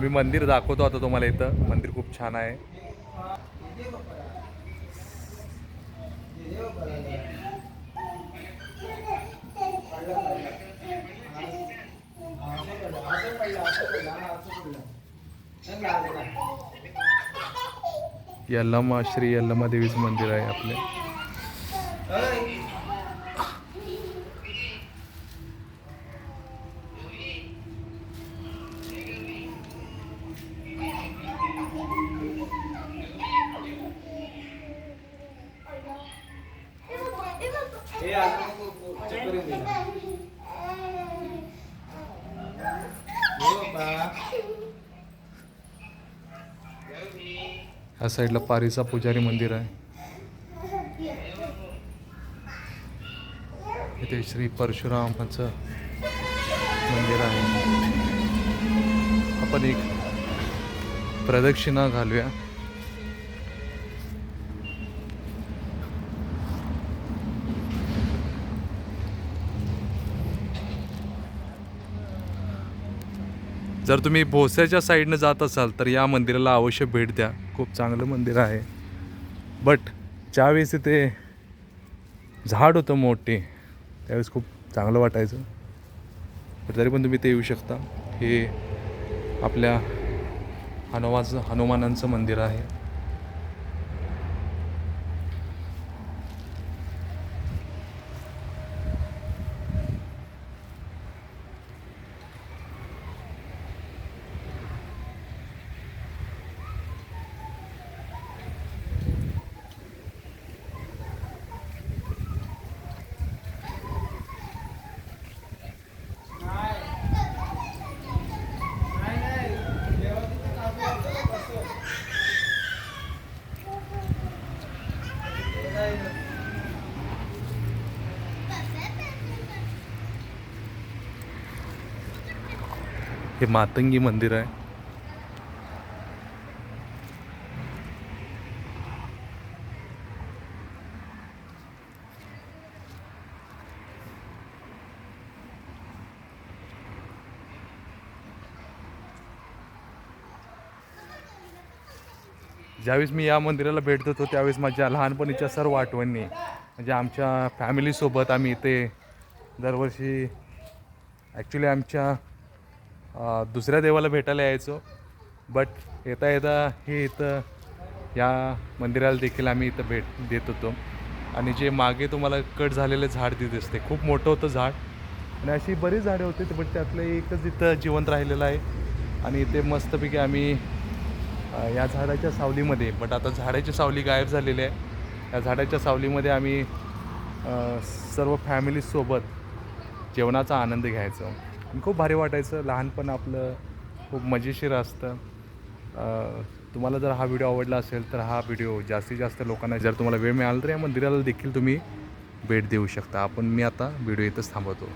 मी मंदिर दाखवतो आता तुम्हाला इथं. मंदिर खूप छान आहे. यल्लमा श्री यल्लमा देवीचं मंदिर आहे आपले. हे. हो. ह्या साईडला पारीचा पुजारी मंदिर आहे इथे श्री परशुरामाचं मंदिर आहे आपण एक प्रदक्षिणा घालूया जर तुम्ही भोस्याच्या साईडनं जात असाल तर या मंदिराला अवश्य भेट द्या. खूप चांगलं मंदिर आहे. बट ज्यावेळेस इथे झाड होतं मोठे त्यावेळेस खूप चांगलं वाटायचं. पण तरी पण तुम्ही ते येऊ शकता. हे आपल्या हनुमाचं हनुमानांचं मंदिर आहे. हे मातंगी मंदिर आहे. ज्यावेळेस मी या मंदिराला भेट देतो त्यावेळेस माझ्या लहानपणीच्या सर्व आठवणी म्हणजे आमच्या फॅमिलीसोबत आम्ही इथे दरवर्षी ॲक्च्युली आमच्या दुसऱ्या देवाला भेटायला यायचो. बट येता येता हे इथं या मंदिराला देखील आम्ही इथं भेट देत होतो. आणि जे मागे तुम्हाला कट झालेलं झाड तिथे दिसते खूप मोठं होतं झाड. आणि अशी बरीच झाडे होती बट त्यातलं एकच इथं जिवंत राहिलेलं आहे. आणि इथे मस्तपैकी आम्ही या झाडाच्या सावलीमध्ये बट आता झाडाची सावली गायब झालेली आहे. या झाडाच्या सावलीमध्ये आम्ही सर्व फॅमिलीसोबत जेवणाचा आनंद घ्यायचो. खूप भारी वाटायचं. लहानपण आपलं खूप मजेशीर असतं. तुम्हाला जर हा व्हिडिओ आवडला असेल तर हा व्हिडिओ जास्तीत जास्त लोकांना जर तुम्हाला वेळ मिळाला तर या मंदिराला देखील तुम्ही भेट देऊ शकता. आपण मी आता व्हिडिओ इथंच थांबवतो.